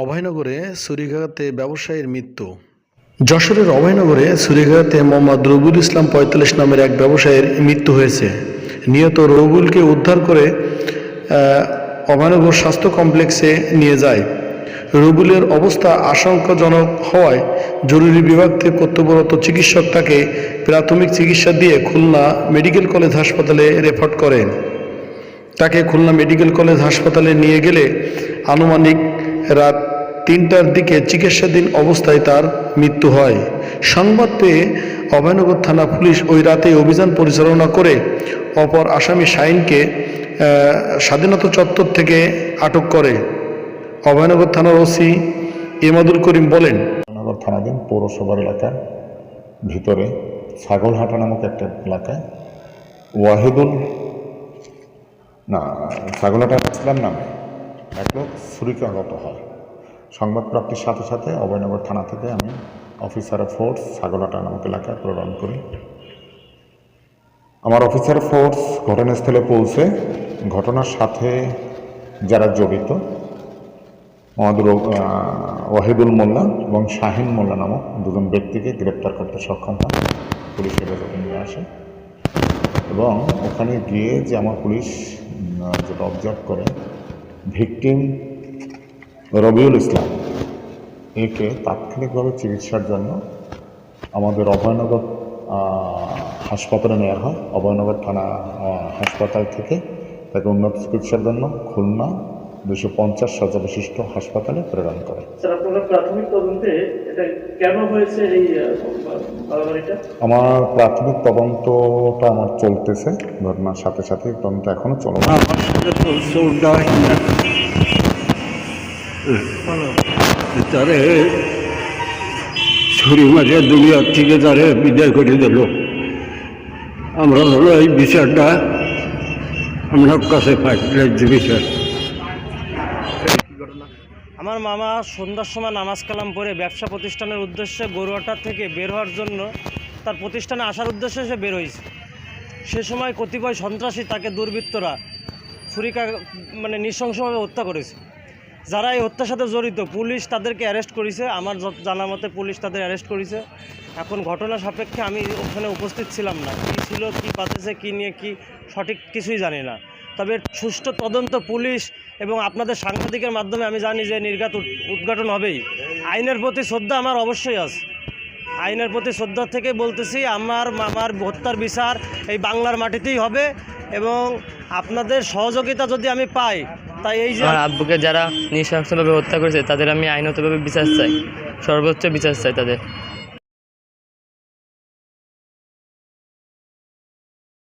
অভয়নগরে ছুরিঘাতে ব্যবসায়ীর মৃত্যু। যশোরের অভয়নগরে ছুরিঘাতে মোহাম্মদ রবুল ইসলাম পঁয়তাল্লিশ নামের এক ব্যবসায়ীর মৃত্যু হয়েছে। নিহত রবুলকে উদ্ধার করে অভয়নগর স্বাস্থ্য কমপ্লেক্সে নিয়ে যায়। রবুলের অবস্থা আশঙ্কাজনক হওয়ায় জরুরি বিভাগ থেকে কর্তব্যরত চিকিৎসক তাকে প্রাথমিক চিকিৎসা দিয়ে খুলনা মেডিকেল কলেজ হাসপাতালে রেফার করেন। তাকে খুলনা মেডিকেল কলেজ হাসপাতালে নিয়ে গেলে আনুমানিক রাত তিনটার দিকে চিকিৎসাধীন অবস্থায় তার মৃত্যু হয়। সংবাদ পেয়ে অভয়নগর থানা পুলিশ ওই রাতে অভিযান পরিচালনা করে অপর আসামি শাইনকে স্বাধীনতা চত্বর থেকে আটক করে। অভয়নগর থানার ওসি ইমাদুল করিম বলেন, অভয়নগর থানাধীন পৌরসভার এলাকার ভিতরে ছাগলহাটা নামক একটা এলাকায় ওয়াহিদুল, না, ছাগলহাটা ইসলাম নামে। এক লোক ছুরিকাগত হয় সংবাদ প্রাপ্তির সাথে সাথে অভয়নগর থানা থেকে আমি অফিসার ফোর্স ছাগলহাটা নামক এলাকায় প্রেরণ করি। আমার অফিসার ফোর্স ঘটনাস্থলে পৌঁছে ঘটনার সাথে যারা জড়িত মোহাম্মদ ওয়াহিদুল মোল্লা এবং শাহিন মোল্লা নামক দুজন ব্যক্তিকে গ্রেপ্তার করতে সক্ষম হয় পুলিশের হেফাজতে নিয়ে আসে এবং ওখানে গিয়ে যে আমার পুলিশ যেটা অবজার্ভ করে ভিকটিম রবিউল ইসলাম। একে তাৎক্ষণিকভাবে চিকিৎসার জন্য আমাদের অভয়নগর হাসপাতালে নেওয়া হয়। অভয়নগর থানা হাসপাতাল থেকে তাকে উন্নত চিকিৎসার জন্য খুলনা দুশো পঞ্চাশ শয্যা বিশিষ্ট হাসপাতালে প্রেরণ করে। স্যার আপনারা প্রাথমিক তদন্তে এটা কেন হয়েছে এই আমার প্রাথমিক তদন্তটা আমার চলতেছে ঘটনার সাথে সাথে তদন্ত এখনও চলে আমার সাথে তো চোরটা হয় না তারে ছুরি মারিয়া দুনিয়ার থেকে তারে বিদায় করে দিল আমরা হলো এই বিচারটা আমরা কাছে পাই রাজ্য বিচার। আমার মামা সন্ধ্যার সময় নামাজ কালাম পড়ে ব্যবসা প্রতিষ্ঠানের উদ্দেশ্যে গরুয়াটার থেকে বের হওয়ার জন্য তার প্রতিষ্ঠানে আসার উদ্দেশ্যে সে বের হয়েছে। সে সময় কতিপয় সন্ত্রাসী তাকে দুর্বৃত্তরা ছুরিকা মানে নৃশংসভাবে হত্যা করেছে। যারা এই হত্যার সাথে জড়িত, পুলিশ তাদেরকে অ্যারেস্ট করেছে। আমার জানা মতে পুলিশ তাদের অ্যারেস্ট করেছে। এখন ঘটনা সাপেক্ষে আমি ওখানে উপস্থিত ছিলাম না। কী ছিল, কী পাতেছে কী নিয়ে, কি সঠিক কিছুই জানি না। তবে সুষ্ঠু তদন্ত পুলিশ এবং আপনাদের সাংবাদিকের মাধ্যমে আমি জানি যে নির্ঘাত উদ্ঘাটন হবেই। আইনের প্রতি শ্রদ্ধা আমার অবশ্যই আছে। আইনের প্রতি শ্রদ্ধা থেকে বলতেছি, আমার মামার হত্যার বিচার এই বাংলার মাটিতেই হবে এবং আপনাদের সহযোগিতা যদি আমি পাই, তাই এই যে আব্বুকে যারা নৃশংসভাবে হত্যা করেছে, তাদের আমি আইনতভাবে বিচার চাই। সর্বোচ্চ বিচার চাই তাদের।